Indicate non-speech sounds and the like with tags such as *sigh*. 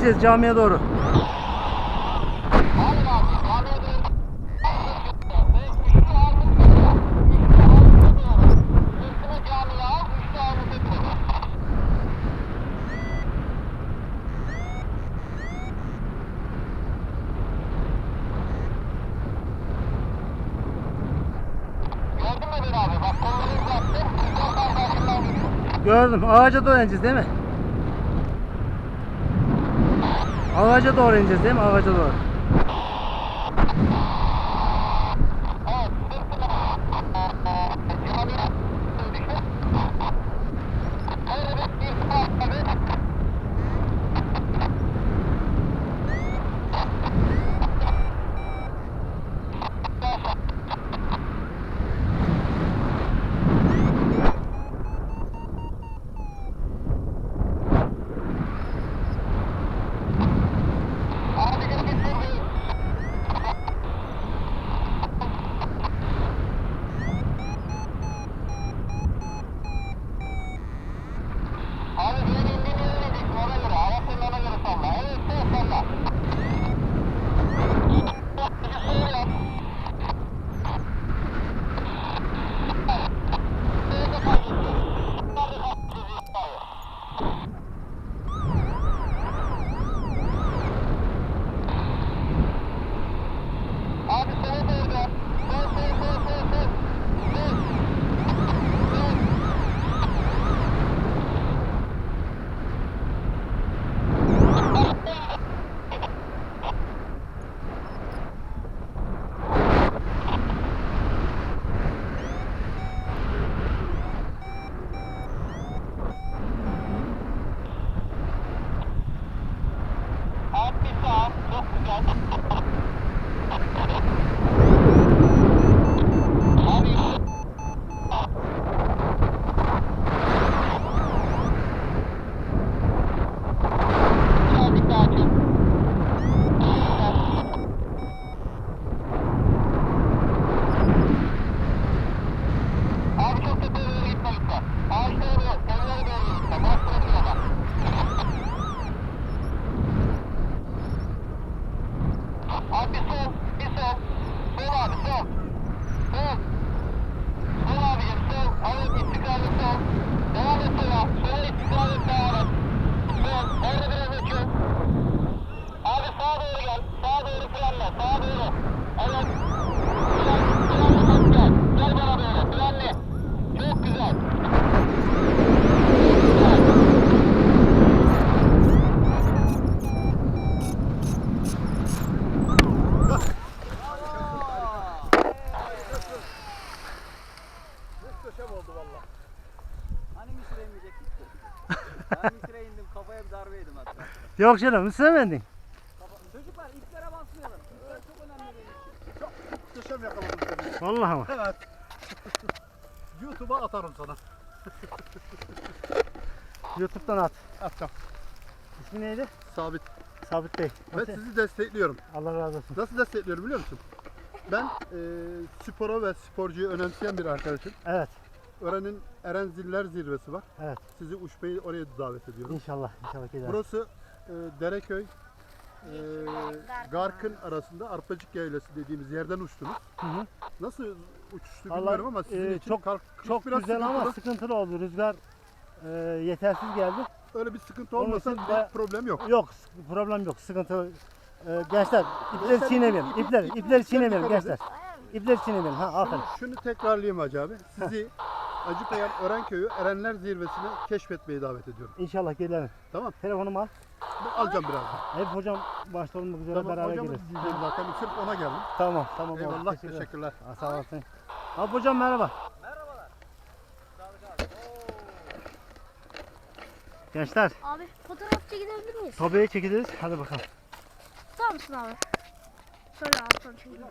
İneceğiz? Camiye doğru. Gördüm. Ağaca ineceğiz değil mi? Ağaca doğru ineceğiz değil mi? Ağaca doğru. Yok canım. Isırmedin. Kafa- Çocuklar iplere basmayalım. İpler çok önemli benim için. Muhteşem yakaladım seni. Vallahi ama. Evet. YouTube'a atarım sana. YouTube'dan at. Atacağım. İsmi neydi? Sabit. Sabit Bey. Ve Nasıl? sizi destekliyorum. Allah razı olsun. Nasıl destekliyorum biliyor musun? Ben e, spora ve sporcuyu önemseyen bir arkadaşım. Evet. Ören'in Erenziller Zirvesi var. Evet. Sizi uçmayı oraya davet ediyorum. İnşallah. İnşallah gider. Burası e, Dereköy, e, Garkın arasında Arpacık Yaylası dediğimiz yerden uçtunuz. Hı hı. Nasıl uçuştu Vallahi, bilmiyorum ama sizin e, için çok- kalk- Çok biraz güzel ama sıkıntılı. sıkıntılı oldu. Rüzgar e, yetersiz geldi. Öyle bir sıkıntı Onun olmasa için bir de- problem yok. Yok. sık- Problem yok. Sıkıntı. E, gençler ipleri çiğnemeyelim. İpler, ipleri çiğnemeyelim dikkat gençler. İpleri çiğnemeyelim. Ha aferin. Şunu tekrarlayayım Hacı abi. Sizi *laughs* Acıpayam Örenköy'ü Erenler Zirvesi'ne keşfetmeye davet ediyorum. İnşallah gelirim. Tamam. Telefonumu al. Alacağım birazdan. Hep hocam başta olmak üzere Tamam beraber hocamız geliriz. diyeceğim zaten. Sırf ona geldim. Tamam tamam. oldu. Eyvallah Teşekkürler. teşekkürler. Ha, Sağ olasın. Abi hocam merhaba. Merhabalar. Abi. Gençler Abi fotoğraf çekilebilir miyiz? tabiye çekiliriz. Hadi bakalım. Tutar mısın abi? Söyle abi sonra çekelim.